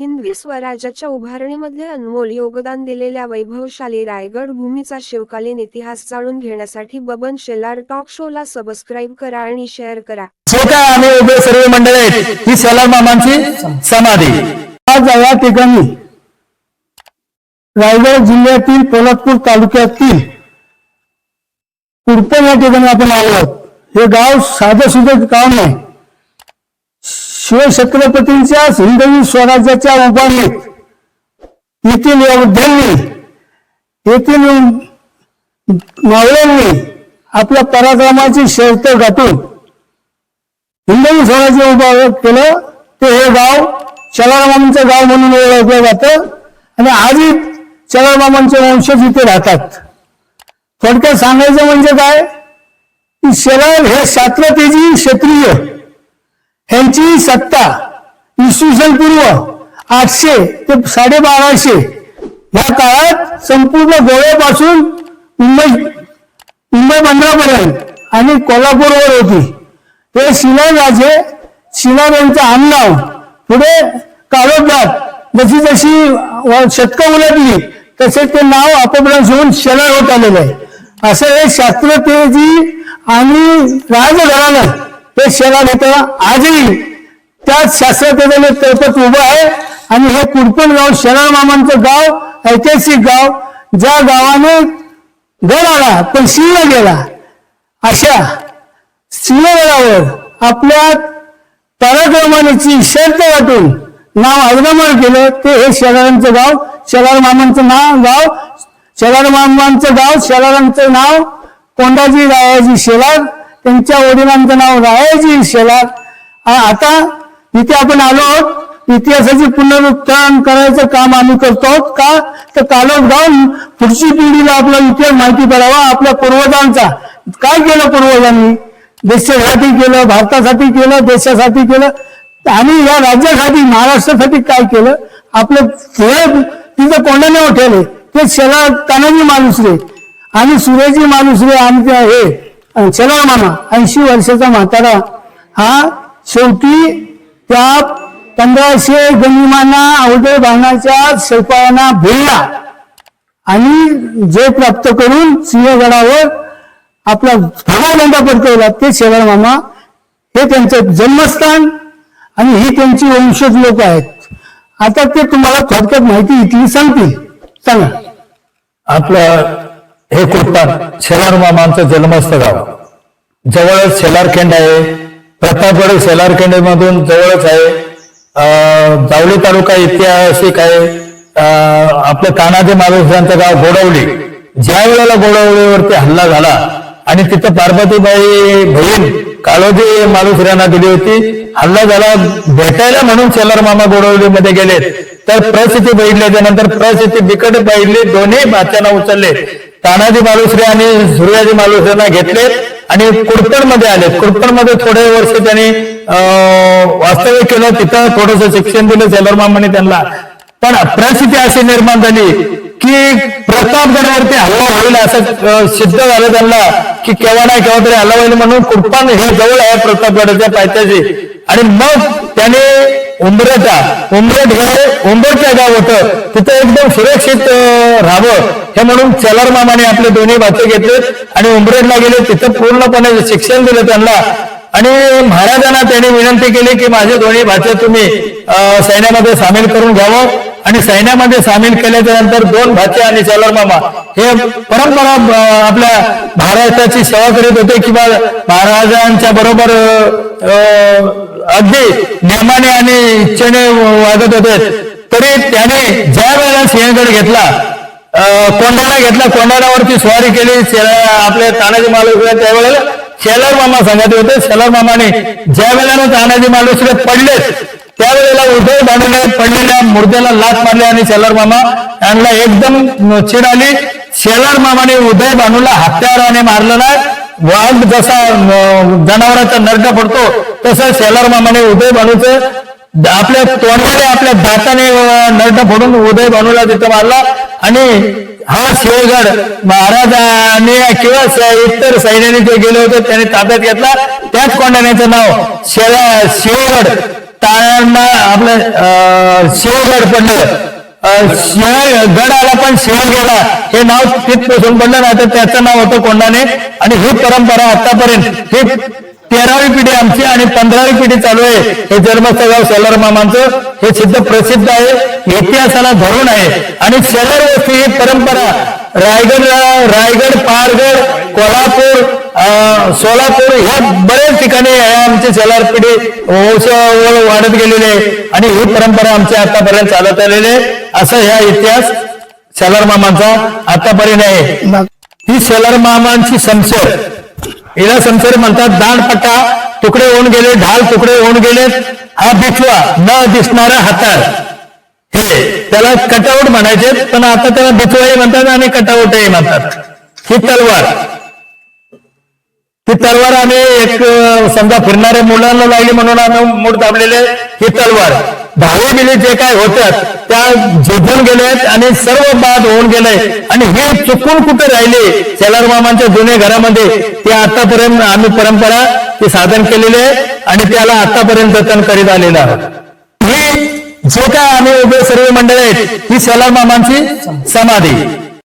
हिंदवी स्वराज्याच्या उभारणीमध्ये अनमोल योगदान दिलेल्या वैभवशाली रायगड भूमीचा शिवकालीन इतिहास जाणून घेण्यासाठी बबन शेलार टॉक शोला सबस्क्राईब करा आणि शेअर करा. जे काय आम्ही उभे सर्व मंडळ आहेत. ही सलार मामांची समाधी. आज या ठिकाणी. रायगड जिल्ह्यातील पोलादपूर तालुक्यातील कुरपण या ठिकाणी आपण आलो आहोत. हे गाव साधं सुधं गाव नाही. शिवछत्रपतींच्या हिंदवी स्वराज्याच्या उभारणीत येथील योद्ध्यांनी येथील मावळ्यांनी आपल्या पराक्रमाची शर्त गाठून हिंदवी स्वराज्य उभं केलं. ते हे गाव चलारमामांचं गाव म्हणून ओळखलं जातं आणि आजही चलारमामांचे वंशज इथे राहतात. थोडक्यात सांगायचं म्हणजे काय? की शेलार हे शात्रतेजी क्षत्रिय ह्यांची सत्ता इसवी सन पूर्व आठशे ते साडेबाराशे या काळात संपूर्ण गोव्यापासून मुंबई मुंबई बंदरापर्यंत आणि कोल्हापूरवर होती. हे शिलाराजे शिलार यांचं आमनाव पुढे काळोखात जशी जशी शतकं उलटली तसे ते नाव आपापल्या होऊन शेलार होत आलेलं आहे. असं हे शास्त्रतेजी आणि राजघराणं ते शेलार होतं आजही त्याच शास्त्रतेने तळपत उभं आहे. आणि हे कुडपण गाव शेलार मामांचं गाव ऐतिहासिक गाव ज्या गावाने गड आला पण सिंह गेला अशा सिंहगडावर आपल्या पराक्रमानेची शर्त वाटून नाव अग्रमण केलं ते हे शेलारांचं गाव शेलार मामांचं नाव गाव शेलार मामांचं गाव शेलारांचं नाव कोंडाजी रायाजी शेलार त्यांच्या वडिलांचं नाव रायाजी शेलार. आता इथे आपण आलो आहोत. इतिहासाचे पुनरुत्थान करायचं काम आम्ही करतो आहोत. का? तर कालोख जाऊन पुढची पिढीला आपला इतिहास माहिती करावा आपल्या पूर्वजांचा. काय केलं पूर्वजांनी? देशासाठी केलं भारतासाठी केलं देशासाठी केलं. आणि या राज्यासाठी महाराष्ट्रासाठी काय केलं? आपलं पुढे तिथं कोणाने ठेवले. ते शेला तानाजी रे आणि सुरेजी मालुसरे आमचे हे चला मामा ऐंशी वर्षाचा म्हातारा. हा शेवटी त्या पंधराशे गणिमाना अवघड भागाच्या शिल्पांना भिडला आणि जे प्राप्त करून सिंहगडावर आपला भागाबंदा पडतवला ते शेवाळ मामा हे त्यांचं जन्मस्थान आणि ही त्यांची वंशज लोक आहेत. आता ते तुम्हाला थोडक्यात माहिती इथली सांगतील. सांगा. आपलं हे कुटपान शेलार मामांचं जन्मस्थ गाव जवळच शेलारखेंड आहे. प्रतापगड शेलारखेंड मधून जवळच आहे. जावली तालुका ऐतिहासिक आहे. आपलं तानाजी महाराजांचं गाव गोडवली. ज्या वेळेला गोडवलीवरती हल्ला झाला आणि तिथं पार्वतीबाई बहीण काळोजी मालुसऱ्यांना दिली होती हल्ला झाला भेटायला म्हणून शेलार मामा गोडवलीमध्ये गेले तर परिस्थिती बघितल्याच्या नंतर परिस्थिती बिकट पाहिली दोन्ही भाच्यांना उचलले. तानाजी मालुसरे आणि सूर्याजी मालुसरेंना घेतले आणि कुडपणमध्ये आले कुडपणमध्ये थोडे वर्ष त्यांनी अं, वास्तव्य केलं तिथं थोडस शिक्षण दिलं शेलार त्यांना. पण परिस्थिती अशी निर्माण झाली की प्रतापगडावरती हल्ला होईल असं सिद्ध झालं त्यांना की केव्हा नाही केव्हा तरी हल्ला होईल म्हणून कुडपान हे जवळ आहे प्रतापगडाच्या पायथ्याशी. आणि मग त्याने उंबरटा उंबरट हे उंबरटचं गाव होतं. तिथं एकदम सुरक्षित राहावं हे म्हणून चलर मामाने आपले दोन्ही भाचे घेतले आणि उंबरटला गेले. तिथं पूर्णपणे शिक्षण दिलं त्यांना. आणि महाराजांना त्यांनी विनंती केली की माझे दोन्ही भाचे तुम्ही सैन्यामध्ये सामील करून घ्यावं. आणि सैन्यामध्ये सामील केल्याच्यानंतर दोन भाचे आणि चलर मामा हे परंपरा आपल्या महाराष्ट्राची सेवा करीत होते किंवा महाराजांच्या बरोबर अगदी नियमाने आणि इच्छेने वागत होते. तरी त्याने ज्या वेळेला सिंहगड घेतला अं, कोंढाणा घेतला कोंढाण्यावरती स्वारी केली आपले तानाजी मालुसरे त्यावेळेला शेलार मामा सांगत होते. शेलार मामाने ज्या वेळेला तानाजी मालुसरे पडले त्यावेळेला उदय भानूने पडलेल्या मुर्द्याला लात मारली आणि शेलार मामा यांना एकदम चिड आली. शेलार मामाने उदय बानूला हत्याराने मारलं नाही. वाघ जसा जनावराचा नरड पडतो तसं शेलार मामाने उदय भानूचं आपल्या तोंडाने आपल्या दाताने अं, नरड फोडून उदय बानूला तिथं मारला. आणि हा शिवगड महाराजाने किंवा इतर सैन्याने जे गेले होते त्याने ताब्यात घेतला. त्याच कोंडाण्याचं नाव शेला शिवगड टाळ्यांना आपलं शिवगड पडलं. शिवाय गड आला पण शिवगडा हे नाव तिथपासून पडलं नाही तर त्याचं नाव होतं कोंडाने. आणि ही परंपरा आतापर्यंत ही तेरावी पिढी आमची आणि पंधरावी पिढी चालू आहे. हे जन्मस्थळ गाव शेलार मामांचं हे सिद्ध प्रसिद्ध आहे. इतिहासाला धरून आहे. आणि शेलार वस्ती ही परंपरा. रायगड रायगड पारगड कोल्हापूर अं, सोलापूर ह्या बऱ्याच ठिकाणी आमची सेलार पिढी वंश वाढत गेलेली आहे. आणि ही परंपरा आमची आतापर्यंत चालत आलेली आहे. असा ह्या इतिहास सेलार मामांचा आतापर्यंत आहे. ही सेलार मामांची समसर हिला समसर म्हणतात दांडपट्टा तुकडे होऊन गेले ढाल तुकडे होऊन गेले हा बिचवा न दिसणारा हातार हे त्याला कटआउट म्हणायचे पण आता त्याला बिचवाही म्हणतात आणि कटआउटही म्हणतात. ही तलवार. ही तलवार आम्ही एक समजा फिरणाऱ्या मुलांना लागली म्हणून आम्ही मूड दाबलेले ही तलवार. दहावी मिली जे काय होत्यात त्या झोपून गेल्यात आणि सर्व बाद होऊन गेले आणि हे चुकून कुठे राहिले? शेलार मामांच्या जुन्या घरामध्ये. ते आतापर्यंत आम्ही परंपरा ते साधन केलेले आहे आणि त्याला आतापर्यंत जतन करीत आलेलं आहोत. ही जे काय आम्ही उभे सर्व मंडळ आहेत ही शेलार मामांची समाधी.